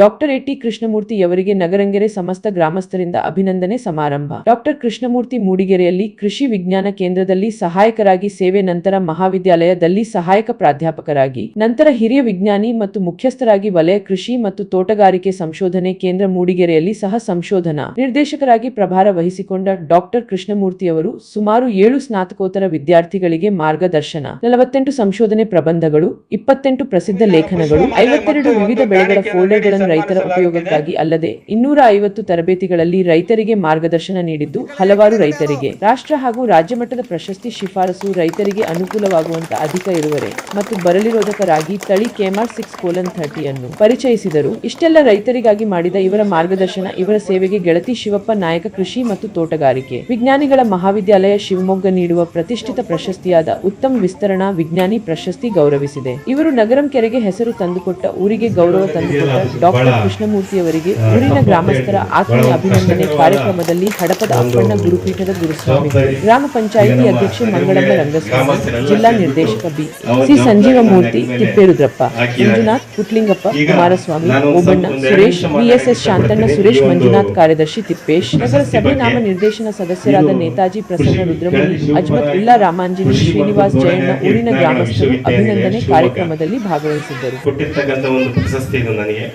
Doctor eighty ಕೃಷ್ಣಮೂರ್ತಿಯವರಿಗೆ Nagarangere ಸಮಸ್ತ ಗ್ರಾಮಸ್ಥರಿಂದ ಅಭಿನಂದನೆ ಸಮಾರಂಭ. ಡಾಕ್ಟರ್ ಕೃಷ್ಣಮೂರ್ತಿ ಮೂಡಿಗೆರೆಯಲ್ಲಿ ಕೃಷಿ ವಿಜ್ಞಾನ ಕೇಂದ್ರದಲ್ಲಿ ಸಹಾಯಕರಾಗಿ ಸೇವೆ ನಂತರ ಮಹಾವಿದ್ಯಾಲಯದಲ್ಲಿ ಸಹಾಯಕ ಪ್ರಾಧ್ಯಾಪಕರಾಗಿ, ನಂತರ ಹಿರಿಯ ವಿಜ್ಞಾನಿ ಮತ್ತು ಮುಖ್ಯಸ್ಥರಾಗಿ ವಲಯ ಕೃಷಿ ಮತ್ತು ತೋಟಗಾರಿಕೆ ಸಂಶೋಧನೆ ಕೇಂದ್ರ ಮೂಡಿಗೆರೆಯಲ್ಲಿ ಸಹ ಸಂಶೋಧನಾ ನಿರ್ದೇಶಕರಾಗಿ ಪ್ರಭಾರ ವಹಿಸಿಕೊಂಡ ಡಾಕ್ಟರ್ ಕೃಷ್ಣಮೂರ್ತಿಯವರು ಸುಮಾರು ಏಳು ಸ್ನಾತಕೋತ್ತರ ವಿದ್ಯಾರ್ಥಿಗಳಿಗೆ ಮಾರ್ಗದರ್ಶನ, ನಲವತ್ತೆಂಟು ಸಂಶೋಧನೆ ಪ್ರಬಂಧಗಳು, ಇಪ್ಪತ್ತೆಂಟು ಪ್ರಸಿದ್ಧ ಲೇಖನಗಳು, ಐವತ್ತೆರಡು ವಿವಿಧ ಬೆಳೆಗಳ ಫೋಲ್ಡರ್ಗಳನ್ನು ರೈತರ ಉಪಯೋಗಕ್ಕಾಗಿ ಅಲ್ಲದೆ ಇನ್ನೂರ ಐವತ್ತು ತರಬೇತಿಗಳಲ್ಲಿ ರೈತರಿಗೆ ಮಾರ್ಗದರ್ಶನ ನೀಡಿದ್ದು ಹಲವಾರು ರೈತರಿಗೆ. ರಾಷ್ಟ್ರ ಹಾಗೂ ರಾಜ್ಯ ಮಟ್ಟದ ಪ್ರಶಸ್ತಿ ಶಿಫಾರಸು ರೈತರಿಗೆ ಅನುಕೂಲವಾಗುವಂತ ಅಧಿಕ ಇರುವರೆ ಮತ್ತು ಬರಲಿರೋಧಕರಾಗಿ ತಳಿ ಕೆಮಾರ್ ಸಿಕ್ಸ್ ಕೋಲನ್ ಥರ್ಟಿ ಅನ್ನು ಪರಿಚಯಿಸಿದರು. ಇಷ್ಟೆಲ್ಲ ರೈತರಿಗಾಗಿ ಮಾಡಿದ ಇವರ ಮಾರ್ಗದರ್ಶನ, ಇವರ ಸೇವೆಗೆ ಗೆಳತಿ ಶಿವಪ್ಪ ನಾಯಕ ಕೃಷಿ ಮತ್ತು ತೋಟಗಾರಿಕೆ. ವಿಜ್ಞಾನಿಗಳ ಮಹಾವಿದ್ಯಾಲಯ ಶಿವಮೊಗ್ಗ ನೀಡುವ ಪ್ರತಿಷ್ಠಿತ ಪ್ರಶಸ್ತಿಯಾದ ಉತ್ತಮ ವಿಸ್ತರಣಾ ವಿಜ್ಞಾನಿ ಪ್ರಶಸ್ತಿ ಗೌರವಿಸಿದೆ. ಇವರು ನಗರಂ ಕೆರೆಗೆ ಹೆಸರು ತಂದುಕೊಟ್ಟ, ಊರಿಗೆ ಗೌರವ ತಂದುಕೊಟ್ಟ ಡಾಕ್ಟರ್ ಕೃಷ್ಣಮೂರ್ತಿಯವರಿಗೆ ಊರಿನ ಗ್ರಾಮಸ್ಥರ ಆತ್ಮೀಯ ಅಭಿನಂದನೆ ಕಾರ್ಯಕ್ರಮದಲ್ಲಿ ಹಡಪದ ಅಪ್ಪಣ್ಣ ಗುರುಪೀಠದ ಗುರುಸ್ವಾಮಿ ಗ್ರಾಮ ಪಂಚಾಯಿತಿ ಅಧ್ಯಕ್ಷೆ ಮಂಗಳಮ್ಮ ರಂಗಸ್ವಾಮಿ ಜಿಲ್ಲಾ ನಿರ್ದೇಶಕ B C Sanjeeva Murthy Thipperudrappa Manjunath Putlingappa Kumaraswamy Obanna Suresh BSS Shanthanna Suresh Manjunath ಕಾರ್ಯದರ್ಶಿ ತಿಪ್ಪೇಶ್ ನಗರ ಸಭೆ ನಾಮ ನಿರ್ದೇಶನ ಸದಸ್ಯರಾದ ನೇತಾಜಿ ಪ್ರಸನ್ನ ರುದ್ರಮುನಿ ಅಜ್ಮತ್ ಉಲ್ಲಾ ರಾಮಾಂಜಿನಿ ಶ್ರೀನಿವಾಸ್ ಜಯಣ್ಣ ಊರಿನ ಗ್ರಾಮಸ್ಥರು ಅಭಿನಂದನೆ ಕಾರ್ಯಕ್ರಮದಲ್ಲಿ ಭಾಗವಹಿಸಿದ್ದರು. ಕೊಟ್ಟಿರ್ತಕ್ಕಂಥ ಒಂದು ಪ್ರಶಸ್ತಿ ಇದು ನನಗೆ.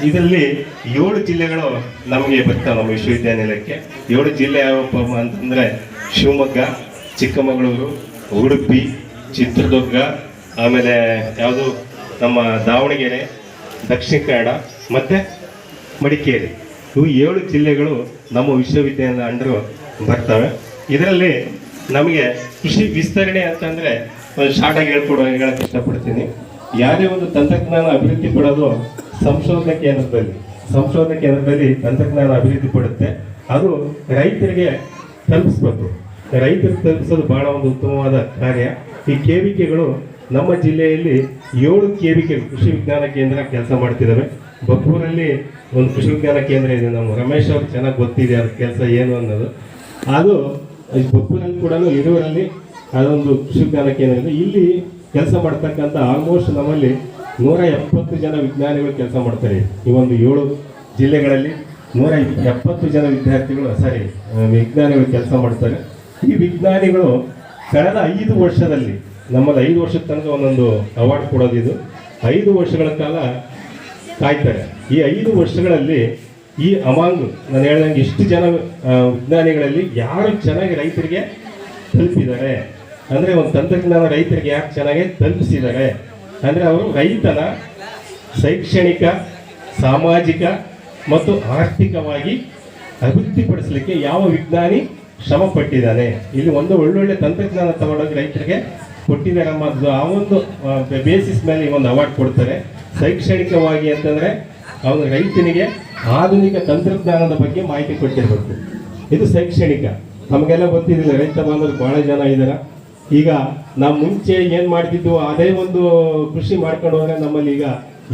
ಇದರಲ್ಲಿ ಏಳು ಜಿಲ್ಲೆಗಳು ನಮಗೆ ಬರ್ತಾವೆ ನಮ್ಮ ವಿಶ್ವವಿದ್ಯಾನಿಲಯಕ್ಕೆ. ಏಳು ಜಿಲ್ಲೆ ಯಾವಪ್ಪ ಅಂತಂದರೆ ಶಿವಮೊಗ್ಗ, ಚಿಕ್ಕಮಗಳೂರು, ಉಡುಪಿ, ಚಿತ್ರದುರ್ಗ, ಆಮೇಲೆ ಯಾವುದು ನಮ್ಮ ದಾವಣಗೆರೆ, ದಕ್ಷಿಣ ಕನ್ನಡ, ಮತ್ತು ಮಡಿಕೇರಿ. ಇವು ಏಳು ಜಿಲ್ಲೆಗಳು ನಮ್ಮ ವಿಶ್ವವಿದ್ಯಾಲಯದ ಅಂಡರು ಬರ್ತವೆ. ಇದರಲ್ಲಿ ನಮಗೆ ಕೃಷಿ ವಿಸ್ತರಣೆ ಅಂತಂದರೆ ಒಂದು ಶಾರ್ಟಾಗಿ ಹೇಳ್ಕೊಡೋ ಹೇಳಕ್ಕೆ ಇಷ್ಟಪಡ್ತೀನಿ. ಯಾರೇ ಒಂದು ತಂತ್ರಜ್ಞಾನ ಅಭಿವೃದ್ಧಿ ಪಡೋದು ಸಂಶೋಧನಾ ಕೇಂದ್ರದಲ್ಲಿ ಸಂಶೋಧನಾ ಕೇಂದ್ರದಲ್ಲಿ ತಂತ್ರಜ್ಞಾನ ಅಭಿವೃದ್ಧಿ ಪಡುತ್ತೆ. ಅದು ರೈತರಿಗೆ ತಲುಪಿಸ್ಬೇಕು. ರೈತರಿಗೆ ತಲುಪಿಸೋದು ಬಹಳ ಒಂದು ಉತ್ತಮವಾದ ಕಾರ್ಯ. ಈ ಕೇವಿಕೆಗಳು ನಮ್ಮ ಜಿಲ್ಲೆಯಲ್ಲಿ ಏಳು ಕೇವಿಕೆ ಕೃಷಿ ವಿಜ್ಞಾನ ಕೇಂದ್ರ ಕೆಲಸ ಮಾಡ್ತಿದ್ದಾವೆ ಬಕ್ಕೂರಲ್ಲಿ ಒಂದು ಕೃಷಿ ವಿಜ್ಞಾನ ಕೇಂದ್ರ ಇದೆ. ನಮ್ಮ ರಮೇಶ್ ಅವ್ರು ಚೆನ್ನಾಗಿ ಗೊತ್ತಿದೆ ಅದ್ರ ಕೆಲಸ ಏನು ಅನ್ನೋದು. ಅದು ಬಕ್ಕೂರಲ್ಲಿ ಕೂಡ ಇರುವರಲ್ಲಿ ಅದೊಂದು ಕೃಷಿ ವಿಜ್ಞಾನ ಕೇಂದ್ರ ಇದೆ. ಇಲ್ಲಿ ಕೆಲಸ ಮಾಡ್ತಕ್ಕಂಥ ಆಲ್ಮೋಸ್ಟ್ ನಮ್ಮಲ್ಲಿ ನೂರ ಎಪ್ಪತ್ತು ಜನ ವಿಜ್ಞಾನಿಗಳು ಕೆಲಸ ಮಾಡ್ತಾರೆ. ಈ ಒಂದು ಏಳು ಜಿಲ್ಲೆಗಳಲ್ಲಿ ನೂರ ಎಪ್ಪತ್ತು ಜನ ವಿದ್ಯಾರ್ಥಿಗಳು ಸಾರಿ ವಿಜ್ಞಾನಿಗಳು ಕೆಲಸ ಮಾಡ್ತಾರೆ. ಈ ವಿಜ್ಞಾನಿಗಳು ಕಳೆದ ಐದು ವರ್ಷದಲ್ಲಿ, ನಮ್ಮಲ್ಲಿ ಐದು ವರ್ಷದ ತನಕ ಒಂದೊಂದು ಅವಾರ್ಡ್ ಕೊಡೋದು ಇದು. ಐದು ವರ್ಷಗಳ ಕಾಲ ಕಾಯ್ತಾರೆ. ಈ ಐದು ವರ್ಷಗಳಲ್ಲಿ ಈ ಅಮಾಂಗ್ ನಾನು ಹೇಳ್ದಂಗೆ ಇಷ್ಟು ಜನ ವಿಜ್ಞಾನಿಗಳಲ್ಲಿ ಯಾರು ಚೆನ್ನಾಗಿ ರೈತರಿಗೆ ತಲುಪಿದ್ದಾರೆ? ಅಂದರೆ ಒಂದು ತಂತ್ರಜ್ಞಾನ ರೈತರಿಗೆ ಯಾಕೆ ಚೆನ್ನಾಗಿ ತಲುಪಿಸಿದ್ದಾರೆ? ಅಂದರೆ ಅವರು ರೈತನ ಶೈಕ್ಷಣಿಕ, ಸಾಮಾಜಿಕ ಮತ್ತು ಆರ್ಥಿಕವಾಗಿ ಅಭಿವೃದ್ಧಿಪಡಿಸಲಿಕ್ಕೆ ಯಾವ ವಿಜ್ಞಾನಿ ಶ್ರಮ ಪಟ್ಟಿದ್ದಾನೆ ಇಲ್ಲಿ ಒಂದು ಒಳ್ಳೊಳ್ಳೆ ತಂತ್ರಜ್ಞಾನ ತಗೊಂಡೋಗಿ ರೈತರಿಗೆ ಕೊಟ್ಟಿದ್ದಾರೆ. ಅನ್ನೋದು ಆ ಒಂದು ಬೇಸಿಸ್ ಮೇಲೆ ಒಂದು ಅವಾರ್ಡ್ ಕೊಡ್ತಾರೆ. ಶೈಕ್ಷಣಿಕವಾಗಿ ಅಂತಂದರೆ ಅವನು ರೈತನಿಗೆ ಆಧುನಿಕ ತಂತ್ರಜ್ಞಾನದ ಬಗ್ಗೆ ಮಾಹಿತಿ ಕೊಟ್ಟಿರಬೇಕು. ಇದು ಶೈಕ್ಷಣಿಕ. ನಮಗೆಲ್ಲ ಗೊತ್ತಿದ್ದಿಲ್ಲ, ರೈತ ಬಾಂಧವರು ಭಾಳ ಜನ ಇದ್ದಾರೆ ಈಗ ನಾವು ಮುಂಚೆ ಏನು ಮಾಡ್ತಿದ್ವು, ಅದೇ ಒಂದು ಕೃಷಿ ಮಾಡ್ಕೊಂಡು ಹೋದ್ರೆ ನಮ್ಮಲ್ಲಿ ಈಗ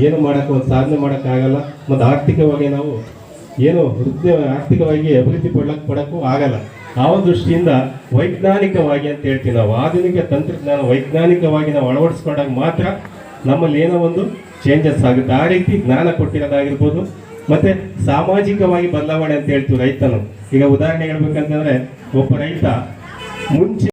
ಏನು ಮಾಡೋಕ್ಕೆ ಒಂದು ಸಾಧನೆ ಆಗಲ್ಲ. ಮತ್ತು ಆರ್ಥಿಕವಾಗಿ ನಾವು ಏನು ವೃದ್ಧಿ ಆರ್ಥಿಕವಾಗಿ ಅಭಿವೃದ್ಧಿ ಪಡ್ಲಕ್ಕೆ ಪಡಕ್ಕೂ ಆಗಲ್ಲ. ಆ ಒಂದು ದೃಷ್ಟಿಯಿಂದ ವೈಜ್ಞಾನಿಕವಾಗಿ ಅಂತ ಹೇಳ್ತೀವಿ ನಾವು. ಆಧುನಿಕ ತಂತ್ರಜ್ಞಾನ ವೈಜ್ಞಾನಿಕವಾಗಿ ನಾವು ಅಳವಡಿಸ್ಕೊಂಡಾಗ ಮಾತ್ರ ನಮ್ಮಲ್ಲಿ ಏನೋ ಒಂದು ಚೇಂಜಸ್ ಆಗುತ್ತೆ. ಆ ರೀತಿ ಜ್ಞಾನ ಕೊಟ್ಟಿರೋದಾಗಿರ್ಬೋದು. ಮತ್ತು ಸಾಮಾಜಿಕವಾಗಿ ಬದಲಾವಣೆ ಅಂತ ಹೇಳ್ತೀವಿ ರೈತನು. ಈಗ ಉದಾಹರಣೆ ಹೇಳ್ಬೇಕಂತಂದರೆ, ಒಬ್ಬ ರೈತ ಮುಂಚೆ